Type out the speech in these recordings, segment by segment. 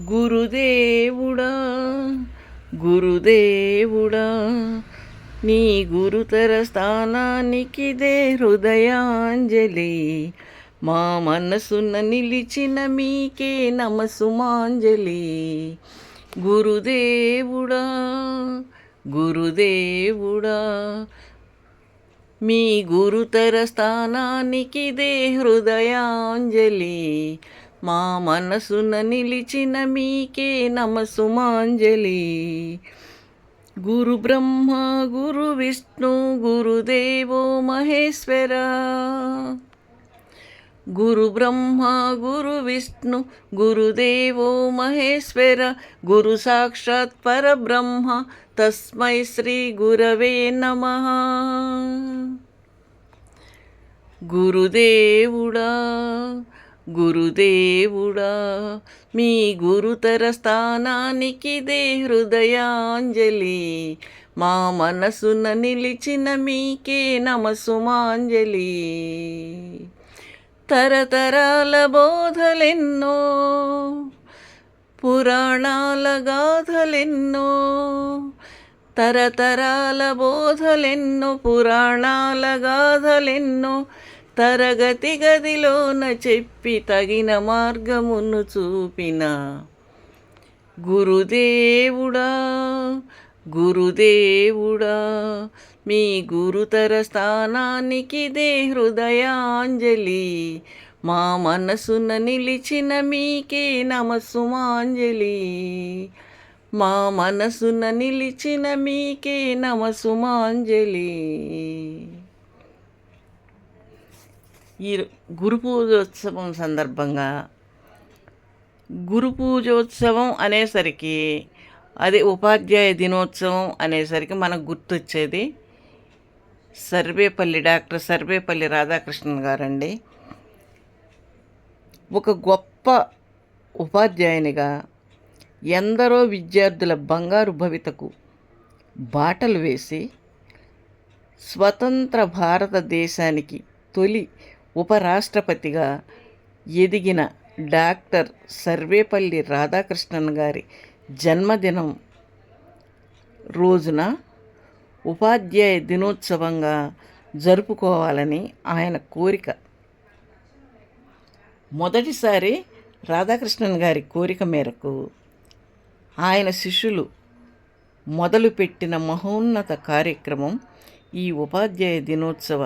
గురుదేవుడా గురుదేవుడా నీ గురుతర స్థానానికిదే హృదయాంజలి. మా మనసున నిలిచిన మీకే నమసుమాంజలి. గురుదేవుడా గురుదేవుడా మీ గురుతర స్థానానికిదే హృదయాంజలి. మా మనసున నిలిచిన మీకే నమసుమాంజలి. గురు బ్రహ్మ గురు విష్ణు గురుదేవో మహేశ్వర. గురు బ్రహ్మ గురు విష్ణు గురుదేవో మహేశ్వర. గురు సాక్షాత్ పరబ్రహ్మ తస్మై శ్రీ గురవే నమ. గురుదేవుడా గురుదేవుడా మీ గురుతర స్థానానికిదే హృదయాంజలి మా మనసున నిలిచిన మీకే నమసుమాంజలి. తరతరాల బోధలెన్నో పురాణాల గాథలెన్నో తరతరాల బోధలెన్నో పురాణాల గాథలెన్నో తరగతి గదిలోన చెప్పి తగిన మార్గమును చూపిన. గురుదేవుడా గురుదేవుడా మీ గురుతర స్థానానికిదే హృదయాంజలి. మా మనసున నిలిచిన మీకే నమసుమాంజలి. మా మనసున నిలిచిన మీకే నమసుమాంజలి. ఈ గురు పూజోత్సవం సందర్భంగా గురు పూజోత్సవం అనేసరికి అది ఉపాధ్యాయ దినోత్సవం అనేసరికి మనకు గుర్తొచ్చేది. సర్వేపల్లి డాక్టర్ సర్వేపల్లి రాధాకృష్ణన్ గారండి. ఒక గొప్ప ఉపాధ్యాయునిగా ఎందరో విద్యార్థుల బంగారు భవితకు బాటలు వేసి స్వతంత్ర భారతదేశానికి తొలి ఉపరాష్ట్రపతిగా ఎదిగిన డాక్టర్ సర్వేపల్లి రాధాకృష్ణన్ గారి జన్మదినం రోజున ఉపాధ్యాయ దినోత్సవంగా జరుపుకోవాలని ఆయన కోరిక. మొదటిసారి రాధాకృష్ణన్ గారి కోరిక మేరకు ఆయన శిష్యులు మొదలుపెట్టిన మహోన్నత కార్యక్రమం ఈ ఉపాధ్యాయ దినోత్సవ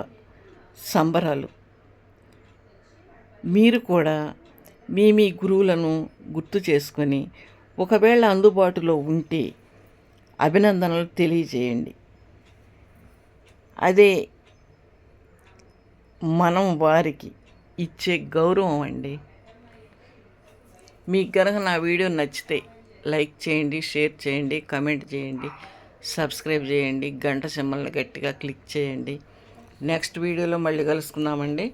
సంబరాలు. మీరు కూడా మీ మీ గురువులను గుర్తు చేసుకొని ఒకవేళ అందుబాటులో ఉంటే అభినందనలు తెలియజేయండి. అదే మనం వారికి ఇచ్చే గౌరవం అండి. మీకు కనుక నా వీడియో నచ్చితే లైక్ చేయండి షేర్ చేయండి కమెంట్ చేయండి సబ్స్క్రైబ్ చేయండి గంట సింబల్ని గట్టిగా క్లిక్ చేయండి. నెక్స్ట్ వీడియోలో మళ్ళీ కలుసుకుందామండి.